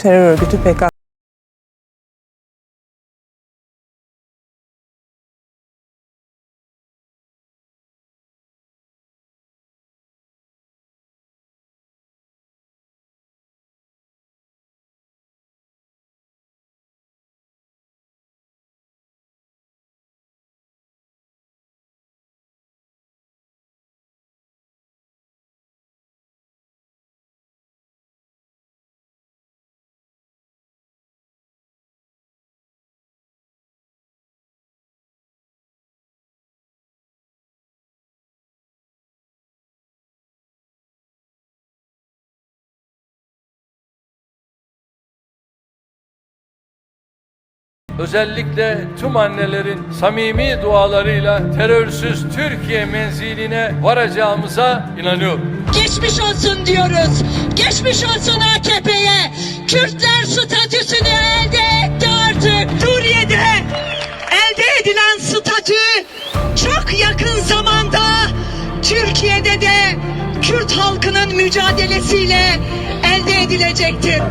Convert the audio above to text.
되려 이렇게 투표했까 Özellikle tüm annelerin samimi dualarıyla terörsüz Türkiye menziline varacağımıza inanıyorum. Geçmiş olsun diyoruz. Geçmiş olsun AKP'ye. Kürtler statüsünü elde etti artık. Suriye'de elde edilen statü çok yakın zamanda Türkiye'de de Kürt halkının mücadelesiyle elde edilecektir.